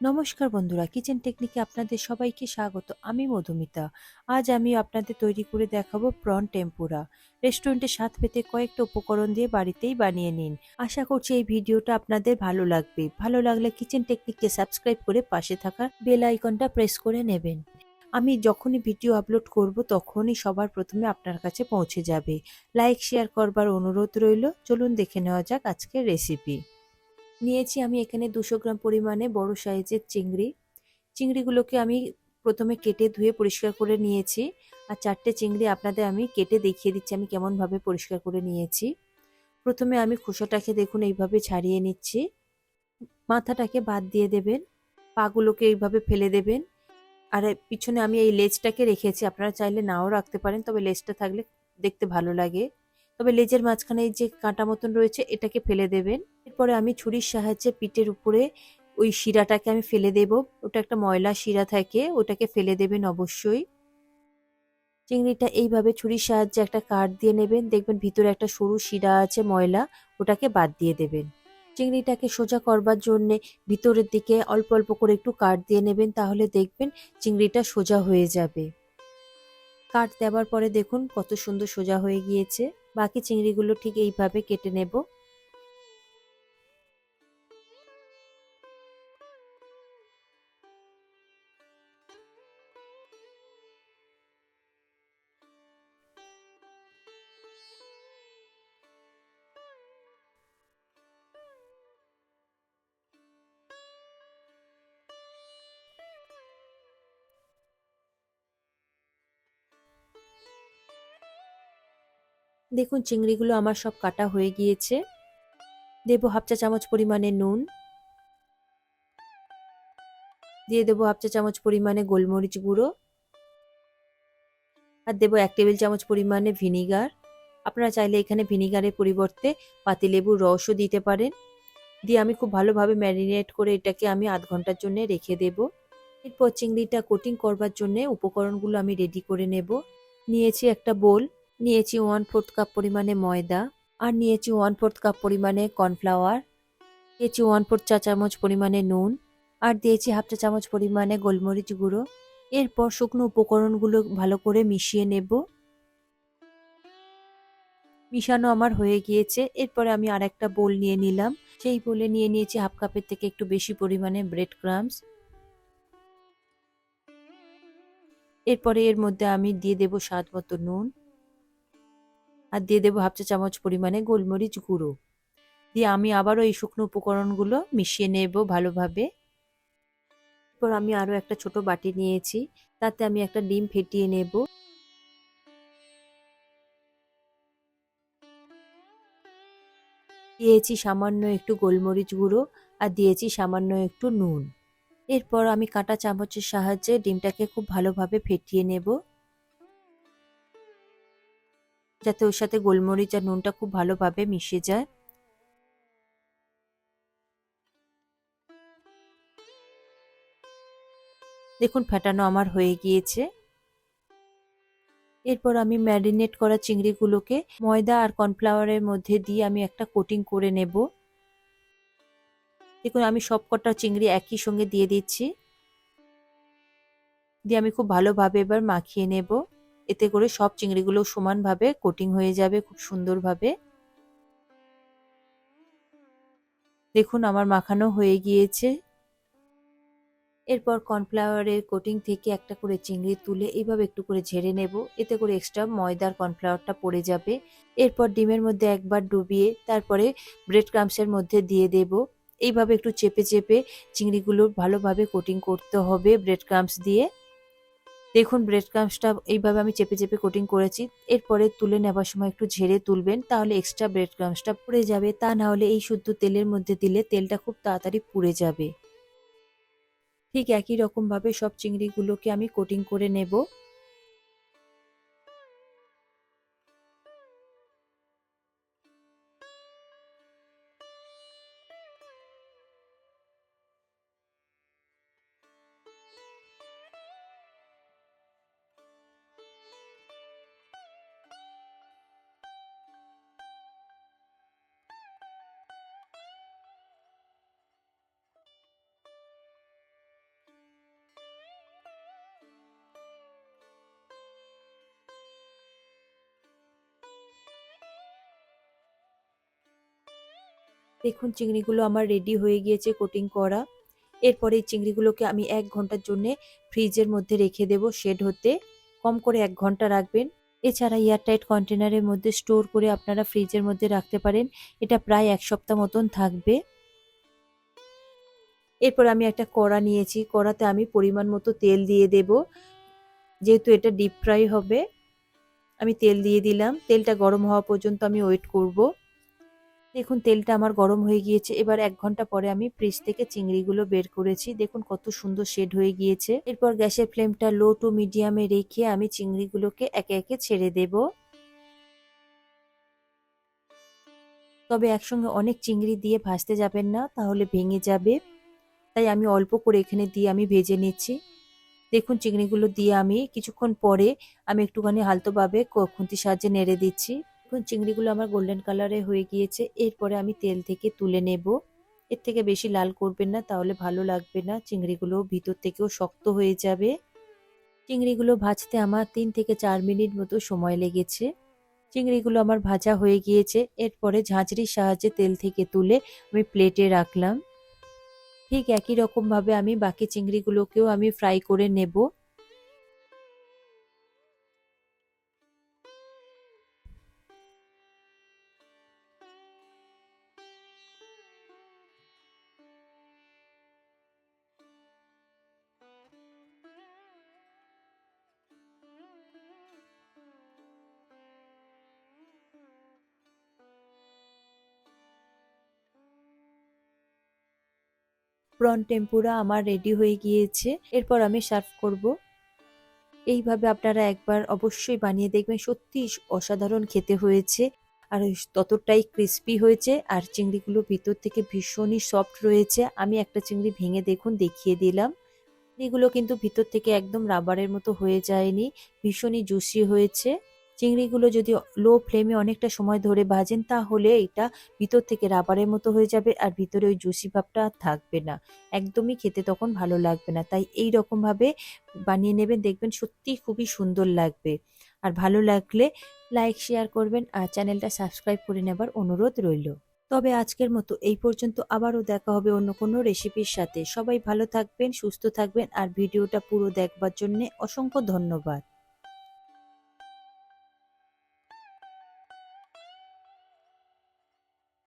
নমস্কার বন্ধুরা কিচেন টেকনিকে আপনাদের সবাইকে স্বাগত। আমি মধুমিতা। আজ আমি আপনাদের তৈরি করে দেখাবো প্রন টেম্পুরা রেস্টুরেন্টে স্বাদ পেতে কয়েকটা উপকরণ দিয়ে বাড়িতেই বানিয়ে নিন। আশা করছি এই ভিডিওটা আপনাদের ভালো লাগবে। ভালো লাগলে কিচেন টেকনিককে সাবস্ক্রাইব করে পাশে থাকা বেল আইকনটা প্রেস করে নেবেন। আমি যখনই ভিডিও আপলোড করব, তখনই সবার প্রথমে আপনার কাছে পৌঁছে যাবে। লাইক শেয়ার করবার অনুরোধ রইল। চলুন দেখে নেওয়া যাক আজকের রেসিপি নিয়েছি আমি এখানে দুশো গ্রাম পরিমাণে বড় সাইজের চিংড়ি। চিংড়িগুলোকে আমি প্রথমে কেটে ধুয়ে পরিষ্কার করে নিয়েছি আর চারটে চিংড়ি আপনাদের আমি কেটে দেখিয়ে দিচ্ছি আমি কেমনভাবে পরিষ্কার করে নিয়েছি। প্রথমে আমি খোসাটাকে দেখুন এইভাবে ছাড়িয়ে নিচ্ছি। মাথাটাকে বাদ দিয়ে দেবেন, পাগুলোকে এইভাবে ফেলে দেবেন। আর পিছনে আমি এই লেজটাকে রেখেছি, আপনারা চাইলে নাও রাখতে পারেন, তবে লেজটা থাকলে দেখতে ভালো লাগে। তবে লেজের মাঝখানে যে কাঁটা মতন রয়েছে, এটাকে ফেলে দেবেন। এরপরে আমি ছুরির সাহায্যে পিঠের উপরে ওই শিরাটাকে আমি ফেলে দেব। ওটা একটা ময়লা শিরা থাকে, ওটাকে ফেলে দেবেন অবশ্যই। চিংড়িটা এইভাবে ছুরির সাহায্যে একটা কাঠ দিয়ে নেবেন। দেখবেন ভিতরে একটা সরু শিরা আছে, ময়লা, ওটাকে বাদ দিয়ে দেবেন। চিংড়িটাকে সোজা করবার জন্য ভিতরের দিকে অল্প অল্প করে একটু কাঠ দিয়ে নেবেন, তাহলে দেখবেন চিংড়িটা সোজা হয়ে যাবে। কাঠ দেওয়ার পরে দেখুন কত সুন্দর সোজা হয়ে গিয়েছে। বাকি চিংড়িগুলো ঠিক এইভাবে কেটে নেব। দেখুন চিংড়িগুলো আমার সব কাটা হয়ে গিয়েছে। দেব হাফ চা চামচ পরিমাণে নুন। দিয়ে দেবো হাফ চা চামচ পরিমাণে গোলমরিচ গুঁড়ো। আর দেবো এক টেবিল চামচ পরিমাণে ভিনিগার। আপনারা চাইলে এখানে ভিনিগারের পরিবর্তে পাতিলেবুর রসও দিতে পারেন। দিয়ে আমি খুব ভালোভাবে ম্যারিনেট করে এটাকে আমি আধ ঘণ্টার জন্য রেখে দেব। এরপর চিংড়িটা কোটিং করবার জন্য উপকরণগুলো আমি রেডি করে নেব। নিয়েছি একটা বোল। নিয়েছি ওয়ান ফোর্থ কাপ পরিমাণে ময়দা, আর নিয়েছি ওয়ান ফোর্থ কাপ পরিমাণে কর্নফ্লাওয়ার দিয়েছি ওয়ান ফোর্থ চা চামচ পরিমাণে নুন, আর দিয়েছি হাফ চা চামচ পরিমাণে গোলমরিচ গুঁড়ো। এরপর শুকনো উপকরণগুলো ভালো করে মিশিয়ে নেব। মিশানো আমার হয়ে গিয়েছে। এরপরে আমি আর একটা বোল নিয়ে নিলাম। সেই বোলে নিয়ে নিয়েছি হাফ কাপের থেকে একটু বেশি পরিমাণে ব্রেড ক্রামস এরপরে এর মধ্যে আমি দিয়ে দেব স্বাদ মতো নুন। আর দিয়ে দেবো হাফ চা চামচ পরিমাণে গোলমরিচ গুঁড়ো। দিয়ে আমি আবারও এই শুকনো উপকরণগুলো মিশিয়ে নেব ভালোভাবে। এরপর আমি আরও একটা ছোট বাটি নিয়েছি, তাতে আমি একটা ডিম ফেটিয়ে নেব। দিয়েছি সামান্য একটু গোলমরিচ গুঁড়ো আর দিয়েছি সামান্য একটু নুন। এরপর আমি কাঁটা চামচের সাহায্যে ডিমটাকে খুব ভালোভাবে ফেটিয়ে নেব। যাতে ওর সাথে গোলমরিচ আর নুনটা খুব ভালোভাবে মিশে যায়। দেখুন, ফেটানো আমার হয়ে গিয়েছে। এরপর আমি ম্যারিনেট করা চিংড়িগুলোকে ময়দা আর কর্নফ্লাওয়ারের মধ্যে দিয়ে আমি একটা কোটিং করে নেব। দেখুন, আমি সব কটা চিংড়ি একই সঙ্গে দিয়ে দিচ্ছি। দিয়ে আমি খুব ভালোভাবে এবার মাখিয়ে নেব। এতে করে সব চিংড়িগুলো সমানভাবে কোটিং হয়ে যাবে খুব সুন্দরভাবে। দেখুন আমার মাখানো হয়ে গিয়েছে। এরপর কর্নফ্লাওয়ারের কোটিং থেকে একটা করে চিংড়ি তুলে এইভাবে একটু করে ঝেড়ে নেব। এতে করে এক্সট্রা ময়দার কর্নফ্লাওয়ারটা পড়ে যাবে। এরপর ডিমের মধ্যে একবার ডুবিয়ে তারপরে ব্রেড ক্রামসের মধ্যে দিয়ে দেব। এইভাবে একটু চেপে চেপে চিংড়িগুলো ভালোভাবে কোটিং করতে হবে ব্রেড ক্রামস দিয়ে। দেখুন ব্রেড ক্রামসটা এইভাবে আমি চেপে চেপে কোটিং করেছি। এরপরে তুলে নেবার সময় একটু ঝেড়ে তুলবেন, তাহলে এক্সট্রা ব্রেড ক্রামসটা পুড়ে যাবে। তা না হলে এই শুদ্ধ তেলের মধ্যে দিলে তেলটা খুব তাড়াতাড়ি পুড়ে যাবে। ঠিক একই রকমভাবে সব চিংড়িগুলোকে আমি কোটিং করে নেব। দেখুন চিংড়িগুলো আমার রেডি হয়ে গিয়েছে কোটিং করা। এরপরে এই চিংড়িগুলোকে আমি এক ঘণ্টার জন্যে ফ্রিজের মধ্যে রেখে দেব শেড হতে। কম করে এক ঘণ্টা রাখবেন। এছাড়া এয়ারটাইট কন্টেনারের মধ্যে স্টোর করে আপনারা ফ্রিজের মধ্যে রাখতে পারেন। এটা প্রায় এক সপ্তাহ মতন থাকবে। এরপর আমি একটা কড়া নিয়েছি। কড়াতে আমি পরিমাণ মতো তেল দিয়ে দেব। যেহেতু এটা ডিপ ফ্রাই হবে, আমি তেল দিয়ে দিলাম। তেলটা গরম হওয়া পর্যন্ত আমি ওয়েট করব। দেখুন, তেলটা আমার গরম হয়ে গিয়েছে। এবার এক ঘণ্টা পরে আমি ফ্রিজ থেকে চিংড়িগুলো বের করেছি। দেখুন, কত সুন্দর শেড হয়ে গিয়েছে। এরপর গ্যাসের ফ্লেমটা লো টু মিডিয়ামে রেখে আমি চিংড়িগুলোকে একে একে ছেড়ে দেব। তবে একসঙ্গে অনেক চিংড়ি দিয়ে ভাজতে যাবেন না, তাহলে ভেঙে যাবে। তাই আমি অল্প করে এখানে দিয়ে আমি ভেজে নিচ্ছি। দেখুন, চিংড়িগুলো দিয়ে আমি কিছুক্ষণ পরে আমি একটুখানি হালতোভাবে খুন্তির সাহায্যে নেড়ে দিচ্ছি। এখন চিংড়িগুলো আমার গোল্ডেন কালারে হয়ে গিয়েছে। এরপরে আমি তেল থেকে তুলে নেব। এর থেকে বেশি লাল করবেন না, তাহলে ভালো লাগবে না। চিংড়িগুলো ভিতর থেকেও শক্ত হয়ে যাবে। চিংড়িগুলো ভাজতে আমার তিন থেকে চার মিনিট মতো সময় লেগেছে। চিংড়িগুলো আমার ভাজা হয়ে গিয়েছে। এরপরে ঝাঁঝরির সাহায্যে তেল থেকে তুলে আমি প্লেটে রাখলাম। ঠিক একই রকমভাবে আমি বাকি চিংড়িগুলোকেও আমি ফ্রাই করে নেব। প্রন টেম্পুরা আমার রেডি হয়ে গিয়েছে, এরপর আমি সার্ভ করব। এইভাবে আপনারা একবার অবশ্যই বানিয়ে দেখবেন, সত্যি অসাধারণ খেতে হয়েছে। আর ততটাই ক্রিস্পি হয়েছে, আর চিংড়িগুলো ভিতর থেকে ভীষণই সফট রয়েছে। আমি একটা চিংড়ি ভেঙে দেখুন, দেখিয়ে দিলাম। এগুলো কিন্তু ভিতর থেকে একদম রাবারের মতো হয়ে যায়নি, ভীষণই জুসি হয়েছে। চিংড়িগুলো যদি লো ফ্লেমে অনেকটা সময় ধরে ভাজেন, তাহলে এটা ভিতর থেকে রাবারের মতো হয়ে যাবে আর ভিতরে ওই জুসি ভাবটা আর থাকবে না। একদমই খেতে তখন ভালো লাগবে না। তাই এই রকমভাবে বানিয়ে নেবেন, দেখবেন সত্যি খুবই সুন্দর লাগবে। আর ভালো লাগলে লাইক, শেয়ার করবেন আর চ্যানেলটা সাবস্ক্রাইব করে নেবার অনুরোধ রইল। তবে আজকের মতো এই পর্যন্ত আবারও দেখা হবে অন্য কোনো রেসিপির সাথে। সবাই ভালো থাকবেন, সুস্থ থাকবেন আর ভিডিওটা পুরো দেখবার জন্যে অসংখ্য ধন্যবাদ।